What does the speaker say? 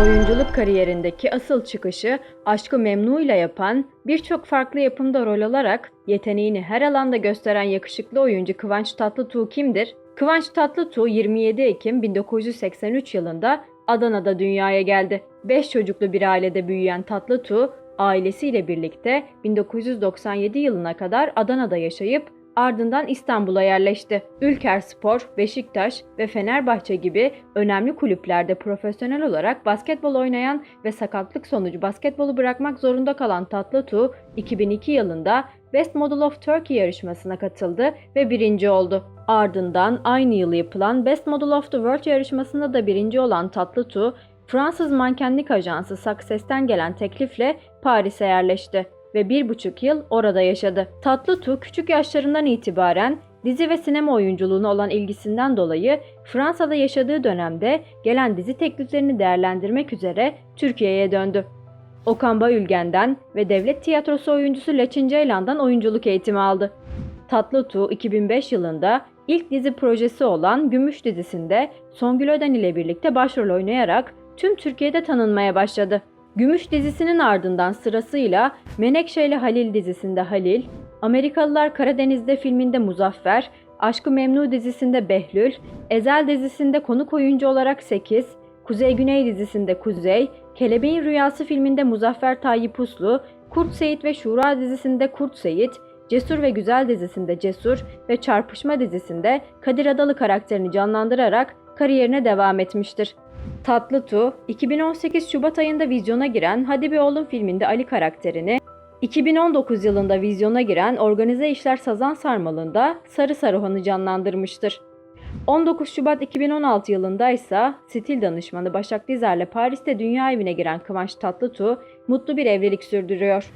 Oyunculuk kariyerindeki asıl çıkışı Aşkı Memnu'yla yapan, birçok farklı yapımda rol alarak yeteneğini her alanda gösteren yakışıklı oyuncu Kıvanç Tatlıtuğ kimdir? Kıvanç Tatlıtuğ 27 Ekim 1983 yılında Adana'da dünyaya geldi. 5 çocuklu bir ailede büyüyen Tatlıtuğ, ailesiyle birlikte 1997 yılına kadar Adana'da yaşayıp ardından İstanbul'a yerleşti. Ülkerspor, Beşiktaş ve Fenerbahçe gibi önemli kulüplerde profesyonel olarak basketbol oynayan ve sakatlık sonucu basketbolu bırakmak zorunda kalan Tatlıtuğ, 2002 yılında Best Model of Turkey yarışmasına katıldı ve birinci oldu. Ardından aynı yıl yapılan Best Model of the World yarışmasında da birinci olan Tatlıtuğ, Fransız mankenlik ajansı Success'ten gelen teklifle Paris'e yerleşti ve bir buçuk yıl orada yaşadı. Tatlıtuğ küçük yaşlarından itibaren dizi ve sinema oyunculuğuna olan ilgisinden dolayı Fransa'da yaşadığı dönemde gelen dizi tekliflerini değerlendirmek üzere Türkiye'ye döndü. Okan Bayülgen'den ve devlet tiyatrosu oyuncusu Laçin Ceylan'dan oyunculuk eğitimi aldı. Tatlıtuğ 2005 yılında ilk dizi projesi olan Gümüş dizisinde Songül Öden ile birlikte başrol oynayarak tüm Türkiye'de tanınmaya başladı. Gümüş dizisinin ardından sırasıyla Menekşe ile Halil dizisinde Halil, Amerikalılar Karadeniz'de filminde Muzaffer, Aşkı Memnu dizisinde Behlül, Ezel dizisinde konuk oyuncu olarak 8, Kuzey Güney dizisinde Kuzey, Kelebeğin Rüyası filminde Muzaffer Tayyip Uslu, Kurt Seyit ve Şura dizisinde Kurt Seyit, Cesur ve Güzel dizisinde Cesur ve Çarpışma dizisinde Kadir Adalı karakterini canlandırarak kariyerine devam etmiştir. Tatlıtuğ, 2018 Şubat ayında vizyona giren Hadi Bir Oğlum filminde Ali karakterini, 2019 yılında vizyona giren Organize İşler Sazan Sarmalı'nda Sarı Saruhan'ı canlandırmıştır. 19 Şubat 2016 yılında ise stil danışmanı Başak Dizer'le Paris'te dünya evine giren Kıvanç Tatlıtuğ mutlu bir evlilik sürdürüyor.